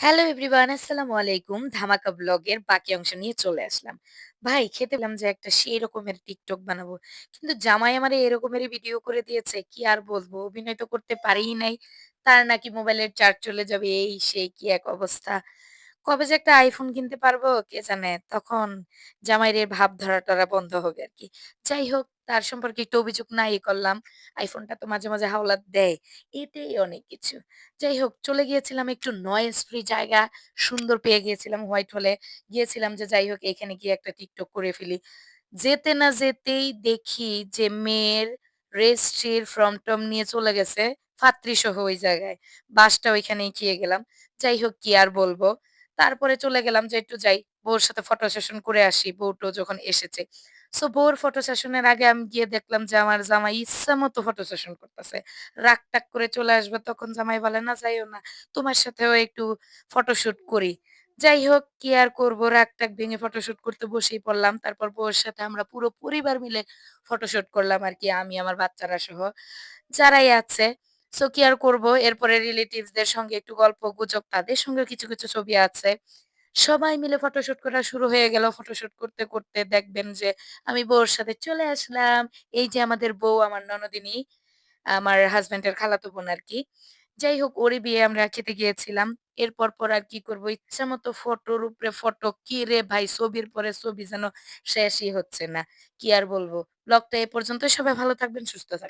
Hello everyone, আসসালামু আলাইকুম। ধামাকা ব্লগের বাকি অংশ নিয়ে চলে আসলাম। ভাই, খেতে পেলাম যে একটা সেই রকমের টিকটক বানাবো। কিন্তু জামাই আমারে এরকমেরই ভিডিও করে দিয়েছে। কি আর বলব? অভিনয় তো করতে পারিই নাই। তার নাকি মোবাইলের চার্জ চলে যাবে, এই সেই কি এক অবস্থা। কবে যে একটা আইফোন কিনতে পারব কে জানে? তখন জামাইয়ের এ ভাব ধরা-টরা বন্ধ হবে আর কি যাই হোক তার সম্পর্কে একটু অভিযোগ নাই করলাম। আইফোনটা তো মাঝে, মাঝে হাওলাত দেয়। এটাই অনেক কিছু। যাই হোক চলে গিয়েছিলাম একটু নয়েজ ফ্রি জায়গা সুন্দর পেয়ে গিয়েছিলাম হোয়াইট হলে। গিয়েছিলাম যে যাই হোক এখানে গিয়ে একটা টিকটক করে ফেলি। যেতে না যেতেই দেখি যে মেয়ের রেজিস্ট্রির ফর্ম-টর্ম নিয়ে চলে গেছে ফাত্রীসহ ওই জায়গায়। বাসটা ওইখানেই খেয়ে গেলাম। যাই হোক কি আর বলব। তারপরে চলে গেলাম যে একটু যাই বউর সাথে ফটো সেশন করে আসি বউ-টউ যখন এসেছে। সো বউর ফটো সেশনের আগে আমি গিয়ে দেখলাম যে আমার জামাই ইচ্ছা মতো ফটো সেশন করতেছে। রাগ টাক করে চলে আসবে তখন জামাই বলে, "না যাইও না। তোমার সাথেও একটু ফটোশুট করি।" যাই হোক কি আর করব রাগ টাক ভেঙে ফটোশুট করতে বসেই পড়লাম। তারপর বউয়ের সাথে আমরা পুরো পরিবার মিলে ফটোশুট করলাম আর কি আমি আমার বাচ্চারা সহ। যারাই আছে। সো কি আর করব এরপরে রিলেটিভস দের সঙ্গে একটু গল্প-গুজব তাদের সঙ্গেও কিছু, কিছু ছবি আছে। সবাই মিলে ফটোশুট করা শুরু হয়ে গেল। ফটোশুট করতে, করতে দেখবেন যে আমি বউর সাথে চলে আসলাম। এই যে আমাদের বউ আমার ননদিনী, আমার হাসব্যান্ডের খালাতো বোন আর কি যাই হোক ওরই বিয়ে আমরা খেতে গিয়েছিলাম। এরপর পর আর কি করব করব ইচ্ছামত ফটোর উপরে ফটো। কি রে ভাই ছবির পরে ছবি যেন শেষই হচ্ছে না। কি আর বলব ব্লগটা এ পর্যন্ত সবাই ভালো থাকবেন, সুস্থ থাকবেন।